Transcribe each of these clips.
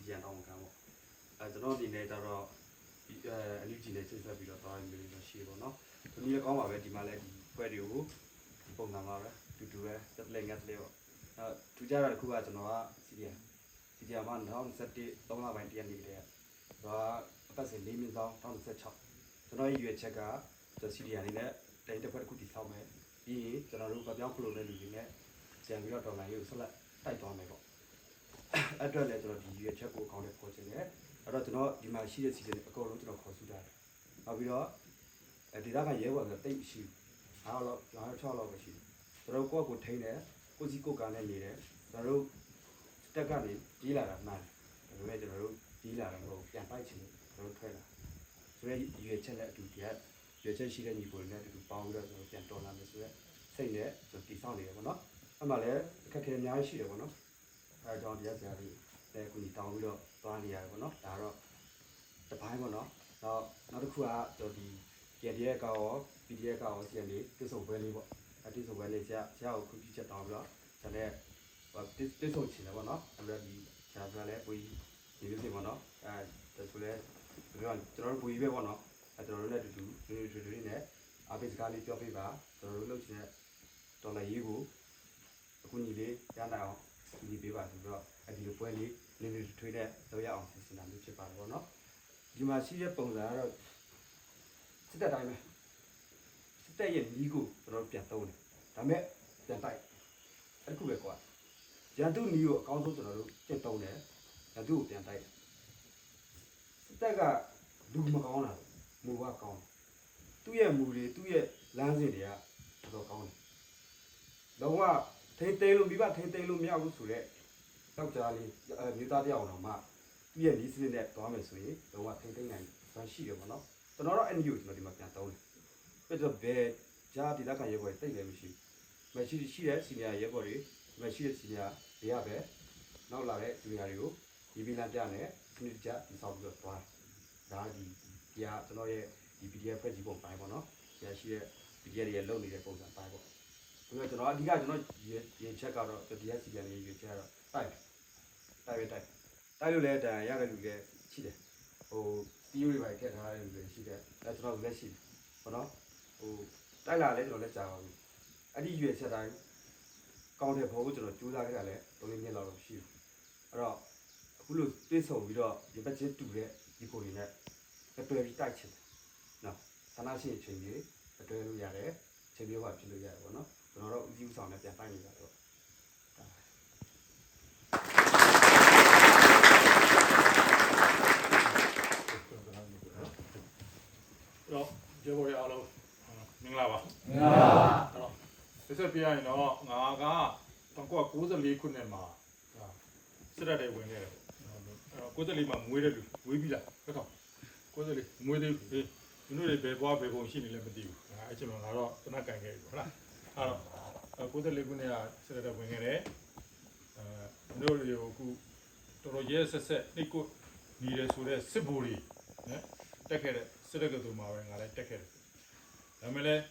စီကြံတောင်းခံပေါ့အဲကျွန်တော်ဒီနေ့ကျတော့ဒီအဲအလူကြီးနဲ့ချိတ်ဆက်ပြီးတော့သွားရမျိုးလေးရှိပေါ့နော်ဒီနည်းကောင်းပါပဲဒီမှာလည်းဒီဖွဲတွေကိုဒီပုံစံပါပဲတူတူပဲတက်လက်ငတ်လေးပေါ့အဲထူကြတာတစ်ခုကကျွန်တော်ကစီကြံစီကြံမှာ2021 3လပိုင်းတရက်နေ့တည်းတော့အပတ်စဉ်၄မြင့်ဆောင်2016ကျွန်တော်ရဲ့ရွေချက်ကကျွန်တော်စီကြံလေးနဲ့တိုင်းတစ်ဖက်တစ်ခုတည်ဆောက်မယ်ပြီးရင်ကျွန်တော်တို့ဗပြောင်းဖလိုတဲ့လူတွေနဲ့ကြံပြီးတော့ဒေါ်လာရေးကိုဆက်လက်တိုက်သွားမယ်ပေါ့ အဲ့အတွက်လည်းကျွန်တော်ဒီရွေချက်ကိုအကောင့်ထဲပေါ်ချင်တယ်အဲ့တော့ကျွန်တော်ဒီမှာရှိတဲ့စီစဉ်အကုန်လုံးကျွန်တော်ခေါ်စုထားတယ်နောက်ပြီးတော့အဲဒေတာကရဲဘော်ဆိုတိတ်ရှိအားတော့9 6လောက်ပဲရှိတယ်ကျွန်တော်ကိုယ့်ကိုထိန်းတယ်ကိုစီကိုကနဲ့နေတယ်ကျွန်တော်တို့တက်ကနေကြီးလာတာမှန်တယ်ဒါပေမဲ့ကျွန်တော်တို့ကြီးလာတယ်မဟုတ်ပြန်ပိုက်ချင်တယ်ကျွန်တော်တို့ထွက်လာဆိုရဲရွေချက်နဲ့အတူတည်းရွေချက်ရှိတဲ့ညီကိုနဲ့အတူပေါင်းပြီးတော့ကျွန်တော်ပြန်တော်လာမယ်ဆိုရက်စိတ်နဲ့ကျွန်တော်တည်ဆောက်နေတယ်ပေါ့နော်အဲ့မှာလည်းအခက်အခဲအများကြီးရှိတယ်ပေါ့နော် အဲအကြောင်းတရားစရာတွေလည်းအခုညီတောင်းပြီးတော့သွားနေရတယ်ပေါ့နော်ဒါတော့တစ်ပိုင်းပေါ့နော်နောက်နောက်တစ်ခုကကျွန်တော်ဒီ PDF ကောရော PDF ကောရောစီကနေတိစုံပွဲလေးပေါ့အဲတိစုံပွဲလေးဆရာဆရာကိုခွင့်ပြုချက်တောင်းပြီးတော့ဒါလည်းဟိုတိတိစုံချင်တယ်ပေါ့နော်အဲ့ဒါဒီဆရာကလည်းကိုကြီးဒီလိုစီပေါ့နော်အဲဒါဆိုလဲပြောကျွန်တော်တို့ကိုကြီးပဲပေါ့နော်အဲကျွန်တော်တို့လည်းအတူတူတူတူတူလေးနဲ့အပိစကားလေးပြောပြပါကျွန်တော်တို့လုပ်ချင်တဲ့ဒေါ်လာရေးကိုအခုညီလေးရနိုင်အောင် ဒီပေးပါဆိုတော့အဲဒီလိုပွဲလေးနည်းနည်းထွေးတဲ့လောက်ရအောင်စီစဉ်တာမျိုးဖြစ်ပါတယ်ပေါ့နော်ဒီမှာရှိတဲ့ပုံစံကတော့စစ်တပ်တိုင်းပဲစစ်တပ်ရဲ့နီးကိုကျွန်တော်ပြန်သုံးတယ်ဒါမဲ့ပြန်တိုက်အဲ့ခုပဲကွာရန်သူနီးကိုအကောင်းဆုံးကျွန်တော်တို့ကျင့်သုံးတယ်ရန်သူကိုပြန်တိုက်စစ်တပ်ကလူမကောင်းတာမူကကောင်းသူ့ရဲ့မူတွေသူ့ရဲ့လမ်းစဉ်တွေကတော်တော်ကောင်းတယ်လုံးဝ ထိမ့်သိမ်းလို့မိဘထိမ့်သိမ်းလို့မရဘူးဆိုတော့ယောက်ျားလေးအဲမိသားတယောက်တော့မှသူ့ရဲ့နီးစနစ်နဲ့သွားမယ်ဆိုရင်တော့ထိမ့်သိမ်းနိုင်စွမ်းရှိတယ်ပေါ့နော်ကျွန်တော်တော့ NU ကျွန်တော်ဒီမှာပြန်တောင်းတယ်ပြတော့ဘယ်ဂျာဒီလက်ခံရဲဘော်တိတ်လည်းမရှိဘူးမရှိရှိတဲ့စီနီယာရဲဘော်တွေမရှိတဲ့စီနီယာတွေကပဲနောက်လာတဲ့ဂျူနီယာတွေကိုဒီဗီလန်ပြနဲ့စနစ်ကြဒီဆောက်ပြီးတော့သွားဒါဒီဒီကကျွန်တော်ရဲ့ဒီ PDF ဖက်ကြီးပုံပိုင်းပေါ့နော်ဆရာရှိတဲ့ PDF တွေရဲ့လုပ်နေတဲ့ပုံစံပိုင်းပေါ့ ပြီးတော့ကျွန်တော်အဓိကကျွန်တော်ရေရေချက်ကတော့ဒီ DS ပြန်လေးရေချက်ကတော့တိုက်တိုက်ပဲတိုက်တိုက်လို့လည်းတန်ရတဲ့လူတွေရှိတယ်ဟိုတီးရိုးတွေပဲထည့်ထားတဲ့လူတွေရှိတယ်အဲကျွန်တော်လည်းရှိတယ်ဘောနော်ဟိုတိုက်လာလဲကျွန်တော်လည်းကြာပါပြီအဲ့ဒီရွေချက်တိုင်းကောင်းတဲ့ဘောကိုကျွန်တော်ကြိုးစားခဲ့တာလည်း၃လနှစ်လောက်တော့ရှိဘူးအဲ့တော့အခုလို့တွေးဆုံပြီးတော့ဒီဘက်ချင်းတူတဲ့ဒီကိုတွေနဲ့တွဲပြီးတိုက်ချင်တယ်နော်ဆန္ဒရှိအချိန်ကြီးတွဲလို့ရတယ်ချိန်မျိုးကဖြစ်လို့ရတယ်ပေါ့နော် ကျွန်တော်တို့ဦးစီးဦးဆောင်နဲ့ပြန်တိုင်းနေတာတော့ဒါပဲတော့ကျေဘော်ရအားလုံးမင်္ဂလာပါမင်္ဂလာပါအဲ့တော့ဆက်ဆက်ပြရရင်တော့ငါက1994ခုနှစ်မှာစစ်တပ်တွေဝင်ခဲ့တယ်ပေါ့အဲ့တော့94မှာမွေးတယ်လူမွေးပြီးလားဟုတ်တော့94မွေးတယ်ဟေးမင်းတို့တွေဘယ်ဘွားဘယ်ပုံရှိနေလဲမသိဘူးအဲ့ချိန်မှာငါတော့တနတ်ကန်ခဲ့ပြီဟုတ်လား အဲ့တော့94ခုနှစ်ကစစ်တပ်တွေဝင်ခဲ့တယ်အဲမင်းတို့တွေကိုအခုတော်တော်ရဲဆက်ဆက်နှိတ်ကွနေတယ်ဆိုတော့စစ်ဘူတွေနော်တက်ခဲ့တဲ့စစ်တပ်ကသူမှာပဲငါလည်းတက်ခဲ့တယ်ဒါပေမဲ့လည်း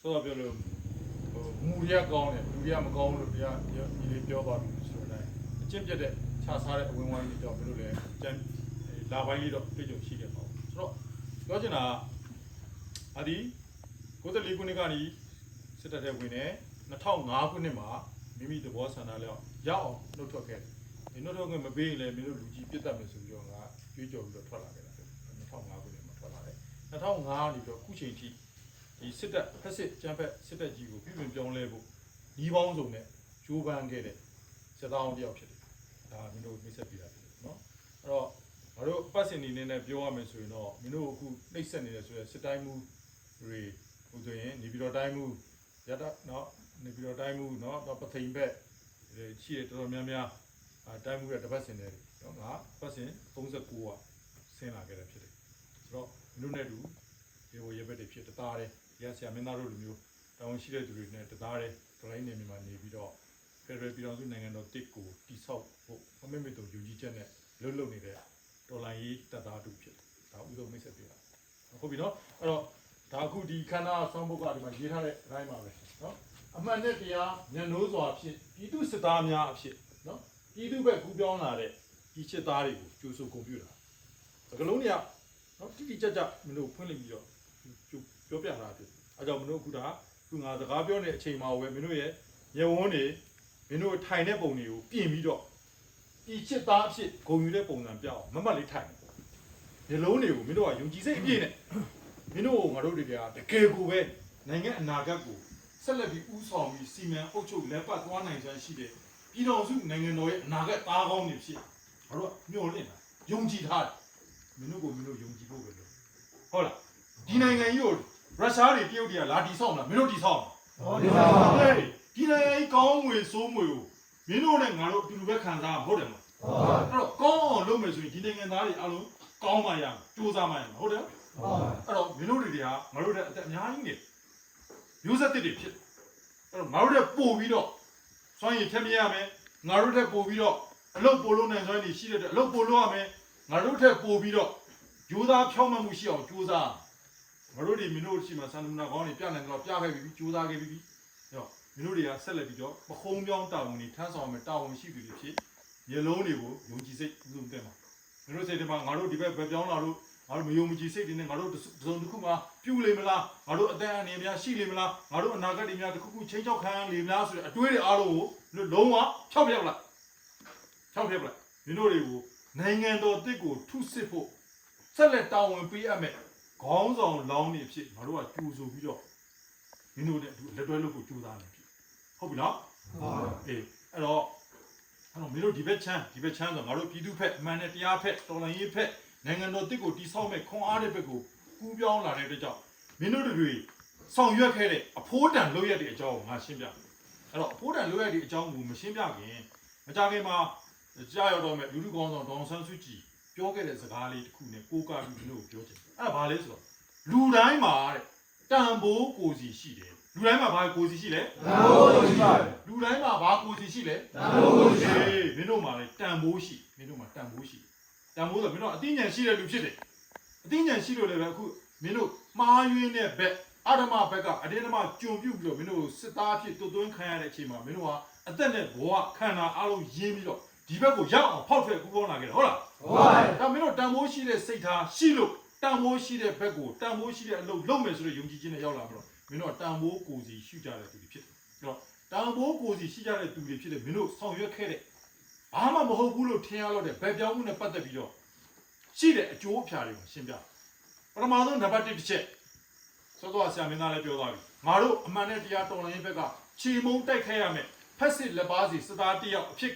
ဆိုတော့ပြောလို့ဟိုမူရကောင်းတယ်လူရမကောင်းလို့တရားဒီလေးပြောပါပြီဆိုတော့အကျင့်ပြတ်တဲ့ခြားစားတဲ့အဝင်ဝိုင်းတွေတော့ဘယ်လိုလဲကျန်လာပိုင်းလေးတော့တွေ့ကြုံရှိတယ်ပေါ့ဆိုတော့ပြောချင်တာအဒီ94ခုနှစ်ကနေ စစ်တပ်ထဲဝင်တယ်2005ခုနှစ်မှာမိမိသဘောဆန္ဒလောက်ရအောင်နှုတ်ထွက်ခဲ့တယ်ဒီနှုတ်ထွက်ခွင့်မပေးရင်လည်းမင်းတို့လူကြီးပြတ်တတ်မယ်ဆိုပြီးတော့ငါကြွေးကြော်ပြီးတော့ထွက်လာခဲ့တာ2005ခုနှစ်မှာထွက်လာတယ်2005ကနေပြီးတော့ခုချိန်ထိဒီစစ်တပ်ဖက်စစ်ကျန်းဖက်စစ်တပ်ကြီးကိုပြုပြင်ပြောင်းလဲဖို့ညီပေါင်းစုံနဲ့ကြိုးပမ်းခဲ့တဲ့စစ်သားအောင်တယောက်ဖြစ်တယ်။ဒါမင်းတို့မိတ်ဆက်ပြတာဖြစ်တယ်နော်။အဲ့တော့ငါတို့အပတ်စဉ်အနေနဲ့ပြောရမယ်ဆိုရင်တော့မင်းတို့အခုနှိပ်စက်နေတဲ့ဆိုရယ်စစ်တိုင်းမှုတွေဟိုဆိုရင်နေပြည်တော်တိုင်းမှု ရတနော်နေပြည်တော်တိုင်းမှုနော်တော့ပသိမ်ဘက်ရှိတယ်တော်တော်များများအဲတိုင်းမှုရဲ့တစ်ပတ်စဉ်တွေနော်ငါပတ်စဉ်39ကဆင်းလာခဲ့တာဖြစ်တယ်။ဆိုတော့မင်းတို့နဲ့တူဒီဟိုရဲဘက်တွေဖြစ်တသားတယ်ရဆရာမင်းသားတို့လူမျိုးတောင်းရှိတဲ့သူတွေနဲ့တသားတဲ့ဒလိုင်းနေမြန်မာနေပြီးတော့ဖက်ဒရယ်ပြည်တော်စုနိုင်ငံတော်တစ်ကိုတိဆောက်ဖို့အမေမေတို့ယူကြီးချက်နဲ့လှုပ်လှုပ်နေတဲ့တော်လိုင်းရေးတပ်သားတို့ဖြစ်တယ်ဒါဥဆုံးမိတ်ဆက်ပြတာဟုတ်ပြီနော်အဲ့တော့ ဒါအခုဒီခန္ဓာဆောင်းဘုတ်ကဒီမှာရေးထားတဲ့အတိုင်းပါပဲနော်အမှန်နဲ့တရားညံနိုးစွာဖြစ်ပြည်သူစစ်သားများအဖြစ်နော်ပြည်သူဘက်ကူးပြောင်းလာတဲ့ဒီချစ်သားတွေကိုကျိုးဆိုဂုဏ်ပြုတာစကလုံးတွေကနော်တိတိကျကျမင်းတို့ဖွင့်လိုက်ပြီးတော့ပြောပြတာဖြစ်အဲကြောင့်မင်းတို့အခုဒါခုငါစကားပြောနေတဲ့အချိန်မှာပဲမင်းတို့ရဲ့ရေဝန်းတွေမင်းတို့ထိုင်တဲ့ပုံတွေကိုပြင်ပြီးတော့ဒီချစ်သားအဖြစ်ဂုဏ်ယူတဲ့ပုံစံပြအောင်မမတ်လေးထိုင်ရေလုံးတွေကိုမင်းတို့ကယုံကြည်စိတ်အပြည့်နဲ့ မင်းတို့ငါတို့တွေကတကယ်ကိုပဲနိုင်ငံအနာဂတ်ကိုဆက်လက်ပြီးဥဆောင်ပြီးစီမံအုပ်ချုပ်လက်ပတ်သွားနိုင်စွမ်းရှိတဲ့ပြည်တော်စုနိုင်ငံတော်ရဲ့အနာဂတ်သားကောင်းတွေဖြစ်ငါတို့ကမျှော်လင့်တာယုံကြည်ထားတယ်မင်းတို့ကိုမင်းတို့ယုံကြည်ဖို့ပဲလို့ဟုတ်လားဒီနိုင်ငံကြီးကိုရုရှားတွေတရုတ်တွေကလာတီဆောက်မလားမင်းတို့တီဆောက်မလားဟုတ်ပါဘူးဟေးဒီနိုင်ငံကြီးကောင်းငွေစိုးငွေကိုမင်းတို့နဲ့ငါတို့အတူတူပဲခံစားရမှာဟုတ်တယ်မလားဟုတ်ပါအဲ့တော့ကောင်းအောင်လုပ်မယ်ဆိုရင်ဒီနိုင်ငံသားတွေအလုံးကောင်းမှရမယ်စူးစမ်းမှရမယ်ဟုတ်တယ် ဘူးအဲ့တော့မင်းတို့တွေကငါတို့တဲ့အသက်အများကြီးနေမျိုးဆက်တစ်တွေဖြစ်အဲ့တော့ငါတို့တဲ့ပို့ပြီးတော့စွမ်းရည်ထက်မြက်ရမယ်ငါတို့တဲ့ပို့ပြီးတော့အလုပ်ပို့လို့နိုင်စွမ်းရည်ရှိတဲ့အလုပ်ပို့လို့ရမယ်ငါတို့တဲ့ပို့ပြီးတော့ယူသားဖြောင်းမှမှုရှိအောင်ကြိုးစားငါတို့တွေမင်းတို့ရှိမှစံနမူနာကောင်းတွေပြနိုင်တော့ပြခဲ့ပြီးကြိုးစားခဲ့ပြီးအဲ့တော့မင်းတို့တွေကဆက်လက်ပြီးတော့ပခုံးပြောင်းတာဝန်တွေထမ်းဆောင်မယ်တာဝန်ရှိသူတွေဖြစ်ရေလုံးတွေကိုယုံကြည်စိတ်ဥဆုံးတဲ့မှာမင်းတို့စိတ်ထဲမှာငါတို့ဒီဘက်ပဲပြောင်းလာလို့ ငါတို့မယုံမကြည်စိတ်တွေနဲ့ငါတို့တစ်စုံတစ်ခုမှပြုလေမလားငါတို့အတန်အနေများရှိလေမလားငါတို့အနာဂတ်တွေများတစ်ခုခုချင်းချောက်ခံလေမလားဆိုတဲ့အတွေးတွေအားလုံးကိုလုံးဝဖြောက်ပြက်လိုက်ဖြောက်ပြက်လိုက်မင်းတို့တွေကိုနိုင်ငံတော်တစ်ကိုထုစစ်ဖို့ဆက်လက်တာဝန်ပေးအပ်မယ်ခေါင်းဆောင်လောင်းနေဖြစ်ငါတို့ကကြိုးဆိုပြီးတော့မင်းတို့နဲ့အတူလက်တွဲလို့ကိုကြိုးစားနေဖြစ်ဟုတ်ပြီနော်ဟုတ်ပါအေးအဲ့တော့အဲ့တော့မင်းတို့ဒီဘက်ချမ်းဒီဘက်ချမ်းဆိုငါတို့ပြည်သူဖက်အမှန်နဲ့တရားဖက်တော်လှန်ရေးဖက် နိုင်ငံတော်တစ်ကိုတိဆောက်မဲ့ခွန်အားတဲ့ဘက်ကိုကူးပြောင်းလာတဲ့အတွက်ကြောင့်မင်းတို့တွေဆောင်ရွက်ခဲ့တဲ့အဖိုးတန်လုပ်ရတဲ့အကြောင်းကိုငါရှင်းပြမယ်အဲ့တော့အဖိုးတန်လုပ်ရတဲ့အကြောင်းကိုမရှင်းပြခင်မကြခင်မှာကြားရောက်တော့မဲ့လူလူကောင်းဆောင်ဒေါန်ဆန်းစုကြည်ပြောခဲ့တဲ့စကားလေးတစ်ခုနဲ့ကိုးကားပြီးမင်းတို့ကိုပြောချင်တယ်အဲ့ဒါဘာလဲဆိုတော့လူတိုင်းမှာတဲ့တန်ဖိုးကိုစီရှိတယ်လူတိုင်းမှာဘာကိုစီရှိလဲတန်ဖိုးလို့ရှိပါတယ်လူတိုင်းမှာဘာကိုစီရှိလဲတန်ဖိုးလို့ရှိပါဟေးမင်းတို့မှာလည်းတန်ဖိုးရှိမင်းတို့မှာတန်ဖိုးရှိ တန်ဖိုးဆိုမင်းတို့အသိဉာဏ်ရှိတဲ့လူဖြစ်တယ်အသိဉာဏ်ရှိလို့လည်းပဲအခုမင်းတို့မှားယွင်းတဲ့ဘက်အဓမ္မဘက်ကအတင်းဓမ္မကြုံပြုတ်ပြီးတော့မင်းတို့စစ်သားဖြစ်တွတ်သွင်းခံရတဲ့အချိန်မှာမင်းတို့ကအသက်နဲ့ဘဝခန္ဓာအလုံးရင်းပြီးတော့ဒီဘက်ကိုရောက်အောင်ဖောက်ထွက်ကူးပေါင်းလာခဲ့တယ်ဟုတ်လားဟုတ်ပါတယ်ဒါမင်းတို့တန်ဖိုးရှိတဲ့စိတ်ထားရှိလို့တန်ဖိုးရှိတဲ့ဘက်ကိုတန်ဖိုးရှိတဲ့အလုပ်လုပ်မယ်ဆိုတဲ့ယုံကြည်ခြင်းနဲ့ရောက်လာပြီးတော့မင်းတို့ကတန်ဖိုးကိုယ်စီရှိကြတဲ့သူတွေဖြစ်တယ်အဲ့တော့တန်ဖိုးကိုယ်စီရှိကြတဲ့သူတွေဖြစ်တဲ့မင်းတို့ဆောင်ရွက်ခဲ့တဲ့ ဘာမှမဟုတ်ဘူးလို့ထင်ရတော့တဲ့ဗက်ပြောင်းမှုနဲ့ပတ်သက်ပြီးတော့ရှိတဲ့အကျိုးအဖျားတွေကိုရှင်းပြပထမဆုံးနံပါတ်1တစ်ချက်စောစောဆရာမင်းသားလည်းပြောသွားပြီငါတို့အမှန်နဲ့တရားတော်လှန်ရေးဘက်ကခြေမုံတိုက်ခဲရမယ်ဖက်စစ်လက်ပါစီစသားတယောက်အဖြစ်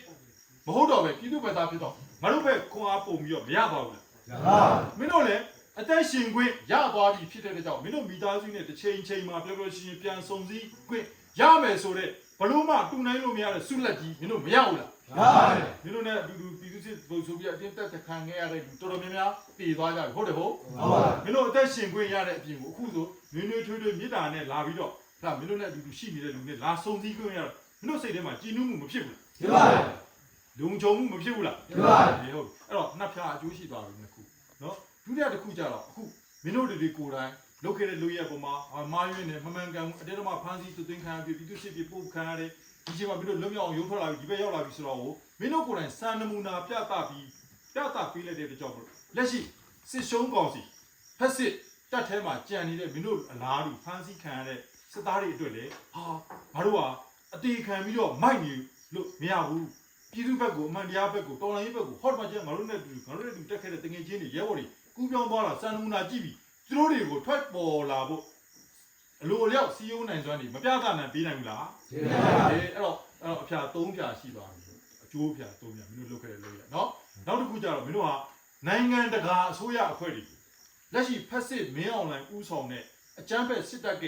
မဟုတ်တော့ပဲပြည်သူ့ဘက်သားဖြစ်တော့ငါတို့ဘက်ခွန်အားပုံပြီးတော့မရပါဘူးလားရပါမင်းတို့လည်းအသက်ရှင်ခွင့်ရသွားပြီဖြစ်တဲ့အတွက်ကြောင့်မင်းတို့မိသားစုနဲ့တစ်ချိန်ချိန်မှာပြောပြောရှင်းရှင်းပြန်ဆုံစည်းခွင့်ရမယ်ဆိုတော့ဘလို့မှတူနိုင်လို့မရတဲ့ဆုလက်ကြီးမင်းတို့မရဘူးလား ရပါတယ်မင်းတို့နဲ့အတူတူပြည်သူစစ်ဗိုလ်ဆိုပြီးအတင်းတက်ခံခဲ့ရတဲ့လူတော်တော်များများတည်သွားကြပြီဟုတ်တယ်ဟုတ်ဟုတ်ပါမင်းတို့အသက်ရှင်ခွင့်ရတဲ့အပြင်ကိုအခုဆိုနွေးနွေးထွေးထွေးမြေတာနဲ့လာပြီးတော့ဟာမင်းတို့နဲ့အတူတူရှိနေတဲ့လူနဲ့လာဆုံစည်းခွင့်ရတော့မင်းတို့စိတ်ထဲမှာကြည်နူးမှုမဖြစ်ဘူးလားရပါတယ်လုံခြုံမှုမဖြစ်ဘူးလားရပါတယ်ဒီဟုတ်အဲ့တော့နှစ်ဖြာအကျိုးရှိသွားပြီနှစ်ခုနော်ဒုတိယတစ်ခုကြတော့အခုမင်းတို့တွေကိုယ်တိုင်လုပ်ခဲ့တဲ့လူရဲ့ပုံမှာအာမာယွင်းနဲ့မမှန်ကန်ဘူးအတေတော့မှဖမ်းဆီးသွင်းခံရပြီးပြည်သူစစ်ပြည်ပို့ခံရတယ် ဒီချိန်မှာမင်းတို့လွတ်မြောက်အောင်ရုံးထွက်လာပြီးဒီဘက်ရောက်လာပြီဆိုတော့မင်းတို့ကိုယ်တိုင်စံနမူနာပြသပြီးပြသပေးလိုက်တဲ့ကြောင့်မလို့လက်ရှိစစ်ရှုံးကောင်စီဖက်စစ်တက်ထဲမှာကြံနေတဲ့မင်းတို့အလားတူဖမ်းဆီးခံရတဲ့စစ်သားတွေအတွက်လေဟာငါတို့ကအတေခံပြီးတော့မိုက်နေလို့မရဘူးပြည်သူဘက်ကိုအမှန်တရားဘက်ကိုတော်လိုင်းရေးဘက်ကိုဟော့မှာကျငါတို့နဲ့တူငါတို့နဲ့တူတက်ခဲ့တဲ့တငယ်ချင်းတွေရဲဘော်တွေကူးပြောင်းသွားတာစံနမူနာကြည့်ပြီးသူတို့တွေကိုထွက်ပေါ်လာဖို့ အလိုအလျောက်စီယုံနိုင်စွမ်းနေမပြသနိုင်ပေးနိုင်ဘူးလားရပါတအေးယ်အဲ့တော့အဲ့တော့အဖျာ၃ဖြာရှိသွားပြီအကျိုးဖြာ၃ဖြာမင်းတို့လုပ်ခဲ့တဲ့လုပ်ရနော်နောက်တစ်ခုကျတော့မင်းတို့ကနိုင်ငံတကာအစိုးရအဖွဲ့တွေလက်ရှိဖက်စစ်မင်းအောင်လှိုင်ဦးဆောင်တဲ့အကြမ်းဖက်စစ်တပ်က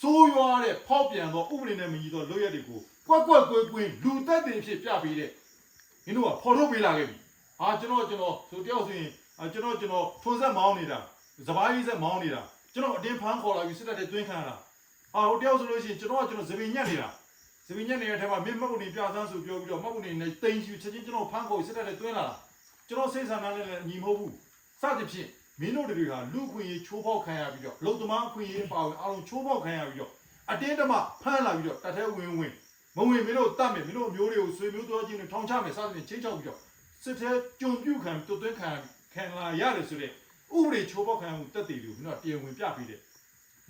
စိုးရွားတဲ့ဖောက်ပြန်သောဥပဒေနဲ့မညီသောလုပ်ရက်တွေကိုကွက်ကွက်ကွင်းကွင်းလူသက်တွေဖြစ်ပြပေးတဲ့မင်းတို့ကဖော်ထုတ်ပေးလာခဲ့ပြီ။အာကျွန်တော်ကျွန်တော်ဆိုတယောက်ဆိုရင်အာကျွန်တော်ကျွန်တော်ထွန်းဆက်မောင်းနေတာစပားကြီးဆက်မောင်းနေတာ ကျွန်တော်အတင်းဖမ်းခေါ်လာပြီးစစ်တပ်တွေတွင်းခံရတာ။အာဟိုတယောက်ဆိုလို့ရှိရင်ကျွန်တော်ကကျွန်တော်သပင်ညက်နေတာ။သပင်ညက်နေတဲ့ထဲမှာမင်းမှတ်ပုံနေပြဆန်းဆိုပြောပြီးတော့မှတ်ပုံနေနဲ့တိန်ယူချက်ချင်းကျွန်တော်ဖမ်းခေါ်ပြီးစစ်တပ်တွေတွင်းလာတာ။ကျွန်တော်စိတ်ဆန္ဒနဲ့လည်းညီမဟုတ်ဘူး။စသဖြင့်မင်းတို့တွေဟာလူခွင့်ရေးချိုးဖောက်ခံရပြီးတော့လုံသမားခွင့်ရေးပါဝင်အားလုံးချိုးဖောက်ခံရပြီးတော့အတင်းတမဖမ်းလာပြီးတော့တထဲဝင်ဝင်မဝင်မင်းတို့တတ်မယ်မင်းတို့မျိုးတွေကိုဆွေမျိုးတော်ချင်းတွေထောင်ချမယ်စသဖြင့်ချင်းချောက်ပြီးတော့စစ်ထဲကြုံပြုခံတွတ်သွင်းခံခံလာရတယ်ဆိုတဲ့ ဥပဒေချိုးဖောက်ခံမှုတက်တည်လို့မင်းတို့ကတရားဝင်ပြပြီးတဲ့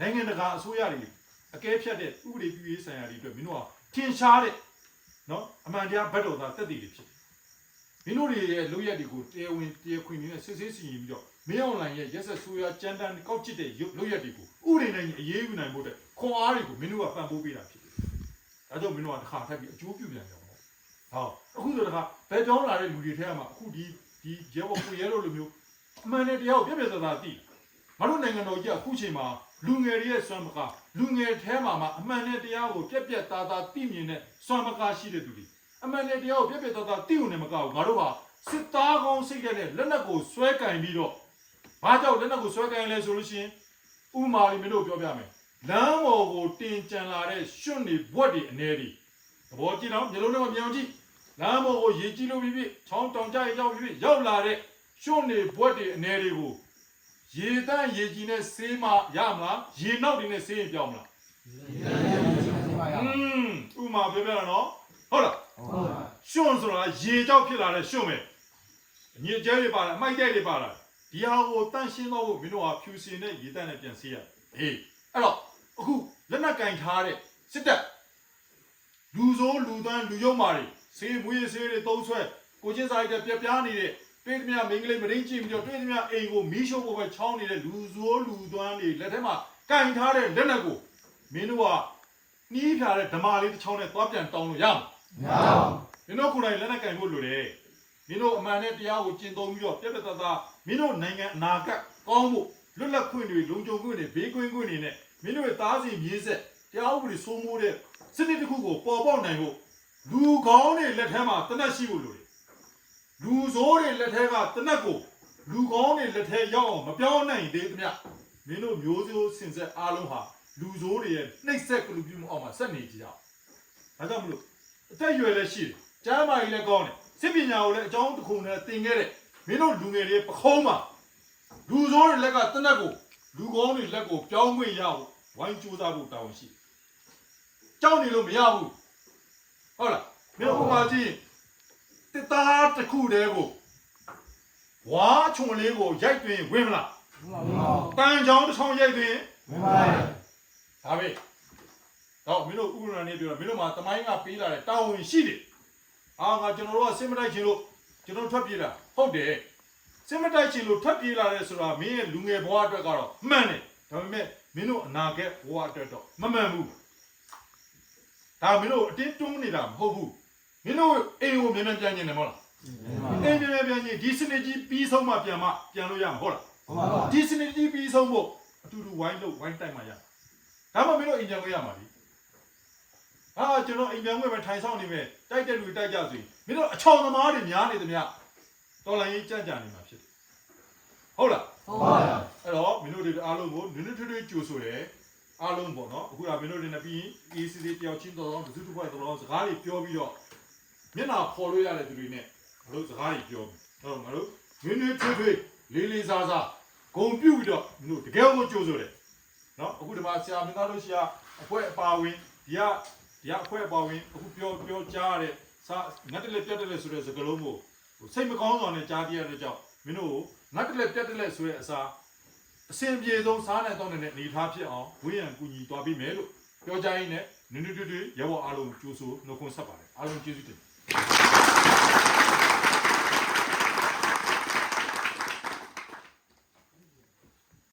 နိုင်ငံတကာအစိုးရတွေအကဲဖြတ်တဲ့ဥပဒေပြုရေးဆိုင်ရာတွေအတွက်မင်းတို့ကထင်ရှားတဲ့နော်အမှန်တရားဘက်တော်သားတက်တည်တွေဖြစ်တယ်မင်းတို့တွေရဲ့လုပ်ရက်တွေကိုတရားဝင်တရားခွင်တွေနဲ့စစ်ဆေးစီရင်ပြီးတော့မင်းအွန်လိုင်းရဲ့ရက်ဆက်ဆိုးရကြမ်းတမ်းကောက်ချစ်တဲ့လုပ်ရက်တွေကိုဥပဒေနဲ့အရေးယူနိုင်ဖို့အတွက်ခွန်အားတွေကိုမင်းတို့ကပံ့ပိုးပေးတာဖြစ်တယ်ဒါကြောင့်မင်းတို့ကတစ်ခါထပ်ပြီးအကျိုးပြုပြန်ကြအောင်ဟောအခုဆိုတော့ဘယ်ကြောင်းလာတဲ့လူတွေထဲမှာအခုဒီဒီရဲဘော်ကိုရဲလို့လိုမျိုး အမှန်နဲ့တရားကိုပြည့်ပြည့်စုံစုံသိမတို့နိုင်ငံတော်ကြီးကအခုချိန်မှာလူငယ်တွေရဲ့စွမ်းမကလူငယ်ထဲမှာမှအမှန်နဲ့တရားကိုပြည့်ပြည့်သားသားသိမြင်တဲ့စွမ်းမကရှိတဲ့သူတွေအမှန်နဲ့တရားကိုပြည့်ပြည့်သားသားသိုံနဲ့မကဘူးငါတို့ဟာစစ်သားကောင်းစိတ်တဲ့လက်နက်ကိုဆွဲကင်ပြီးတော့ဘာကြောင့်လက်နက်ကိုဆွဲကင်လဲဆိုလို့ရှိရင်ဥမာလေးမင်းတို့ပြောပြမယ်လမ်းပေါ်ကိုတင်ကြံလာတဲ့ရွှွန့်တွေဘွက်တွေအနေတွေသဘောကြည့်တော့မျိုးလုံးနဲ့မပြောင်းကြည့်လမ်းပေါ်ကိုရေကြီးလို့ပြီးပြီချောင်းတောင်ကြရင်ရောက်ပြီးပြီရောက်လာတဲ့ ရွှွန့်နေဘွက်တွေအနေတွေကိုရေတန့်ရေကြီးနဲ့ဆေးမရမလားရေနောက်တွေနဲ့ဆေးရင်ပြောင်းမလားอืมဥမာပြောပြရနော်ဟုတ်လားရွှွန့်ဆိုတာရေကြောက်ဖြစ်လာတဲ့ရွှွန့်ပဲညစ်ကျဲတွေပါလားအမိုက်တဲ့တွေပါလားဒီဟာကိုတန့်ရှင်းတော့ဖို့မင်းတို့ဟာဖြူစင်တဲ့ရေတန့်နဲ့ပြန်ဆေးရဟေးအဲ့တော့အခုလက်နက်ကင်ထားတဲ့စစ်တပ်လူဆိုးလူတန်းလူယုံမာတွေဆေးမွေးဆေးတွေသုံးဆွဲကိုချင်းစားရတဲ့ပြပြားနေတဲ့ တွေ့သမျှမိန်းကလေးမရင်းကြည့်ပြီးတော့တွေ့သမျှအိမ်ကိုမီးရှို့ဖို့ပဲချောင်းနေတဲ့လူဆိုးလူသွန်းတွေလက်ထဲမှာကင်ထားတဲ့လက်နက်ကိုမင်းတို့ကနှီးဖြာတဲ့ဓမာလေးတစ်ချောင်းနဲ့သွားပြန်တောင်းလို့ရမှာမင်းတို့ကိုယ်တိုင်လက်နက်ကင်ဖို့လိုတယ်မင်းတို့အမှန်နဲ့တရားကိုကျင့်သုံးပြီးတော့ပြတ်ပြတ်သားသားမင်းတို့နိုင်ငံအနာဂတ်ကောင်းဖို့လွတ်လပ်ခွင့်တွေလုံခြုံခွင့်တွေဘေးကင်းခွင့်တွေနဲ့မင်းတို့ရဲ့သားစီမြေးဆက်တရားဥပဒေစိုးမိုးတဲ့စနစ်တစ်ခုကိုပေါ်ပေါက်နိုင်ဖို့လူကောင်းတွေလက်ထဲမှာတနက်ရှိဖို့လိုတယ် လူဆိုးတွေလက်ထဲကတနက်ကိုလူကောင်းတွေလက်ထဲရောက်အောင်မပြောင်းနိုင်သေးသမျှမင်းတို့မျိုးစိုးစင်ဆက်အားလုံးဟာလူဆိုးတွေရဲ့နှိပ်စက်ကလူပြမှုအောက်မှာဆက်နေကြအောင်ဒါကြောင့်မလို့အသက်အရွယ်လည်းရှိတယ်ကျမ်းမာရေးလည်းကောင်းတယ်စစ်ပညာကိုလည်းအကြောင်းတစ်ခုနဲ့သင်ခဲ့တဲ့မင်းတို့လူငယ်တွေပခုံးမှာလူဆိုးတွေလက်ကတနက်ကိုလူကောင်းတွေလက်ကိုပြောင်းခွင့်ရအောင်ဝိုင်းကြိုးစားဖို့တာဝန်ရှိတယ်ကြောက်နေလို့မရဘူးဟုတ်လားမင်းဥပမာကြည့် တစ်သားတစ်ခုတည်းကိုဝါချွန်လေးကိုရိုက်တွင်ဝင်မလားတန်ချောင်းတစ်ချောင်းရိုက်တွင်ဒါပဲတော့မင်းတို့ဥပမာနေပြောတာမင်းတို့မှာတမိုင်းကပေးလာတဲ့တာဝန်ရှိတယ်အာငါကျွန်တော်တို့ကစင်မတိုက်ချင်လို့ကျွန်တော်ထွက်ပြေးလာဟုတ်တယ်စင်မတိုက်ချင်လို့ထွက်ပြေးလာတယ်ဆိုတာမင်းရဲ့လူငယ်ဘဝအတွက်ကတော့မှန်တယ်ဒါပေမဲ့မင်းတို့အနာဂတ်ဘဝအတွက်တော့မမှန်ဘူးဒါမင်းတို့အတင်းတွန်းနေတာမဟုတ်ဘူး မင်းတို့အိမ်ကိုမြန်မြန်ပြန်ကျင်တယ်မဟုတ်လားအိမ်မြန်မြန်ပြန်ကျင်ဒီစနစ်ကြီးပြီးဆုံးမှပြန်မှပြန်လို့ရမှာဟုတ်လားဒီစနစ်ကြီးပြီးဆုံးဖို့အတူတူဝိုင်းလို့ဝိုင်းတိုက်မှရဒါမှမင်းတို့အိမ်ပြန်ခွင့်ရမှာလीဟာကျွန်တော်အိမ်ပြန်ခွင့်ပဲထိုင်ဆောင်နေမယ်တိုက်တဲ့လူတိုက်ကြစီမင်းတို့အချောင်သမားတွေများနေသမျှတော်လိုင်းကြီးကြံ့ကြံ့နေမှာဖြစ်တယ်ဟုတ်လားအဲ့တော့မင်းတို့တွေအားလုံးကိုနွေးနွေးထွေးထွေးကြိုဆိုတယ်အားလုံးပေါ့နော်အခုကမင်းတို့တွေနဲ့ပြီးရင် ECC တယောက်ချင်းတော်တော်ဒုတိယဘက်တော်စကားတွေပြောပြီးတော့ မျက်နှာဖော်လို့ရတဲ့သူတွေနဲ့မတို့စကားတွေပြောပြီးဟုတ်မတို့နွေးနွေးထွေးထွေးလေးလေးစားစားဂုံပြုတ်ပြီးတော့မင်းတို့တကယ်ကိုကြိုဆိုတယ်နော်အခုဒီမှာဆရာမင်းသားတို့ရှိရာအဖွဲအပါဝင်ဒီကဒီကအဖွဲအပါဝင်အခုပြောပြောကြားရတဲ့စာငတ်တလက်ပြတ်တလက်ဆိုတဲ့စကားလုံးကိုဟိုစိတ်မကောင်းစွာနဲ့ကြားပြရတဲ့ကြောင့်မင်းတို့ငတ်တလက်ပြတ်တလက်ဆိုတဲ့အစားအစဉ်ပြေဆုံးစားနိုင်တော့တဲ့အနေထားဖြစ်အောင်ဝိရံကူညီသွားပြီးမယ်လို့ပြောကြရင်းနဲ့နွနွတူတူရဲဘော်အားလုံးကြိုးဆိုနှုတ်ခွန်းဆက်ပါတယ်အားလုံးကျေးဇူးတင် Thank you.